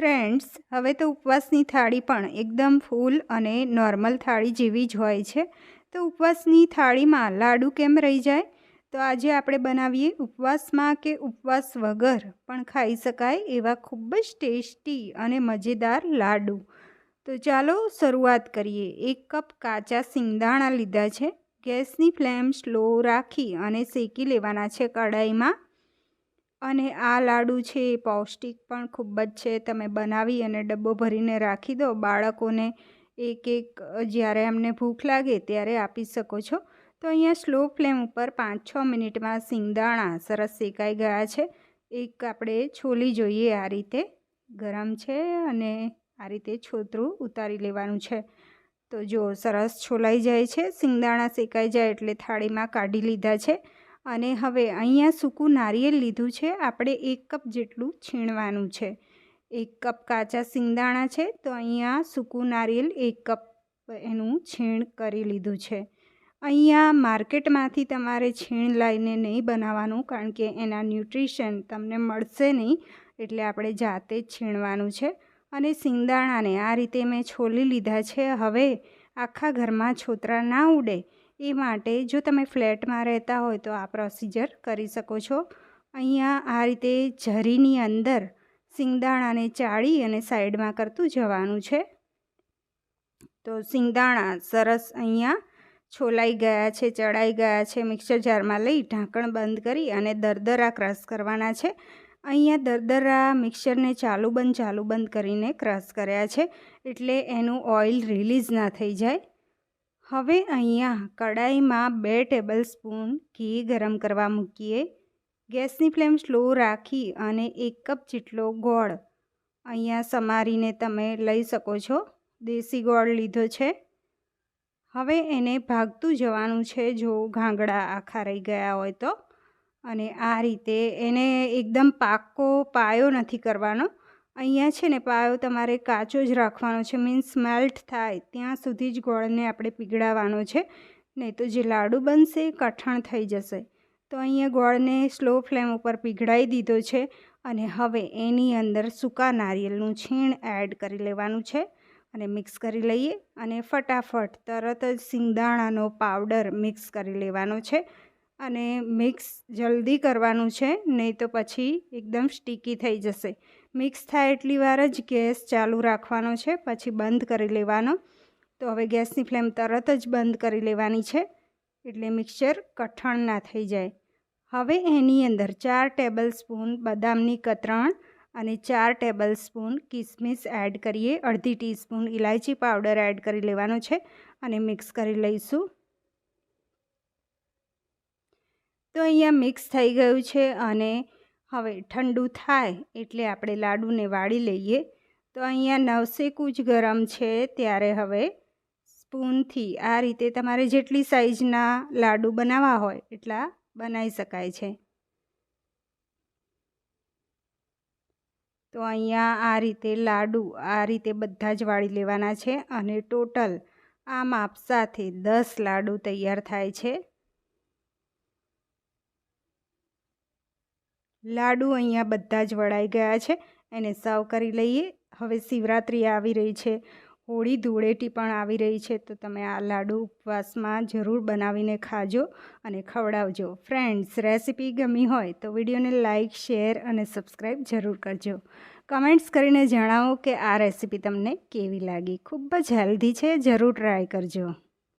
Friends, હવે તો ઉપવાસની થાળી પણ એકદમ ફૂલ અને નોર્મલ થાળી જેવી જ હોય છે. તો ઉપવાસની થાળીમાં લાડુ કેમ રહી જાય? તો આજે આપણે બનાવીએ ઉપવાસમાં કે ઉપવાસ વગર, પણ ખાઈ શકાય એવા ખૂબ જ ટેસ્ટી અને મજેદાર લાડુ. તો ચાલો શરૂઆત કરીએ. એક કપ કાચા સિંગદાણા લીધા છે. ગેસની ફ્લેમ સ્લો રાખી અને શેકી લેવાના છે કઢાઈમાં. અને આ લાડુ છે એ પૌષ્ટિક પણ ખૂબ જ છે. તમે બનાવી અને ડબ્બો ભરીને રાખી દો. બાળકોને એક એક, જ્યારે એમને ભૂખ લાગે ત્યારે આપી શકો છો. તો અહીંયા સ્લો ફ્લેમ ઉપર પાંચ છ મિનિટમાં સિંગદાણા સરસ શેકાઈ ગયા છે. એક આપણે છોલી જોઈએ આ રીતે. ગરમ છે અને આ રીતે છોતરું ઉતારી લેવાનું છે. તો જો સરસ છોલાઈ જાય છે, સિંગદાણા શેકાઈ જાય એટલે થાળીમાં કાઢી લીધા છે. અને હવે અહીંયા સૂકું નારિયેળ લીધું છે. આપણે એક કપ જેટલું છીણવાનું છે. એક કપ કાચા સિંગદાણા છે. તો અહીંયા સૂકું નારિયેળ એક કપ એનું છીણ કરી લીધું છે. અહીંયા માર્કેટમાંથી તમારે છીણ લાવીને નહીં બનાવવાનું કારણ કે એના ન્યુટ્રિશન તમને મળશે નહીં એટલે આપણે જાતે જ છીણવાનું છે. અને સિંગદાણાને આ રીતે મેં છોલી લીધા છે. હવે આખા ઘરમાં છોતરા ના ઉડે. એ માટે જો તમે ફ્લેટમાં રહેતા હોય તો આ પ્રોસિજર કરી શકો છો. અહીંયા આ રીતે ઝરીની અંદર સિંગદાણાને ચાળી અને સાઈડમાં કરતું જવાનું છે. તો સિંગદાણા સરસ અહીંયા છોલાઈ ગયા છે, ચડાઈ ગયા છે. મિક્સર જારમાં લઈ ઢાંકણ બંધ કરી અને દરદરા ક્રશ કરવાના છે. અહીંયા દરદરા મિક્સરને ચાલુ બંધ ચાલુ બંધ કરીને ક્રશ કર્યા છે. એટલે એનું ઓઇલ રિલીઝ ના થઈ જાય. હવે અહીંયા કડાઈમાં બે ટેબલ સ્પૂન ઘી ગરમ કરવા મૂકીએ. ગેસની ફ્લેમ સ્લો રાખી અને એક કપ જેટલો ગોળ. અહીંયા સમારીને તમે લઈ શકો છો. દેશી ગોળ લીધો છે. હવે એને ભાગતું જવાનું છે જો ઘાંગડા આખા રહી ગયા હોય તો. અને આ રીતે એને એકદમ પાકો પાયો નથી કરવાનો. અહીંયા છે ને પાયો તમારે કાચો જ રાખવાનો છે. મીન્સ મેલ્ટ થાય ત્યાં સુધી જ ગોળને આપણે પીગળાવવાનો છે. નહીં તો જે લાડુ બનશે કઠણ થઈ જશે. તો અહીંયા ગોળને સ્લો ફ્લેમ ઉપર પીગળાઈ દીધો છે અને હવે એની અંદર સૂકા નારિયેળનું છીણ એડ કરી લેવાનું છે અને મિક્સ કરી લઈએ અને ફટાફટ તરત જ સિંગદાણાનો પાવડર મિક્સ કરી લેવાનો છે. અને મિક્સ જલ્દી કરવાનું છે, નહીં તો પછી એકદમ સ્ટીકી થઈ જશે. મિક્સ થાય એટલી વાર જ ગેસ ચાલુ રાખવાનો છે, પછી બંધ કરી લેવાનો. તો હવે ગેસની ફ્લેમ તરત જ બંધ કરી લેવાની છે, એટલે મિક્સર કઠણ ના થઈ જાય. હવે એની અંદર ચાર ટેબલ સ્પૂન બદામની કતરણ અને ચાર ટેબલ સ્પૂન કિસમિસ એડ કરીએ. અડધી ટીસ્પૂન ઇલાયચી પાવડર એડ કરી લેવાનો છે અને મિક્સ કરી લઈશું. તો અહીંયા મિક્સ થઈ ગયું છે અને હવે ઠંડુ થાય એટલે આપણે લાડુને વાળી લઈએ. તો અહીંયા નવસેકું જ ગરમ છે ત્યારે હવે સ્પૂનથી આ રીતે તમારે જેટલી સાઇઝના લાડુ બનાવવા હોય એટલા બનાવી શકાય છે. તો અહીંયા આ રીતે લાડુ આ રીતે બધા જ વાળી લેવાના છે અને ટોટલ આ માપ સાથે દસ લાડુ તૈયાર થાય છે. લાડુ અહીંયા બધા જ વળાઈ ગયા છે. એને સર્વ કરી લઈએ. હવે શિવરાત્રિ આવી રહી છે. હોળી ધૂળેટી પણ આવી રહી છે. તો તમે આ લાડુ ઉપવાસમાં જરૂર બનાવીને ખાજો અને ખવડાવજો. ફ્રેન્ડ્સ, રેસીપી ગમી હોય તો વિડીયોને લાઇક શેર અને સબસ્ક્રાઈબ જરૂર કરજો. કમેન્ટ્સ કરીને જણાવો કે આ રેસીપી તમને કેવી લાગી. ખૂબ જ હેલ્ધી છે. જરૂર ટ્રાય કરજો.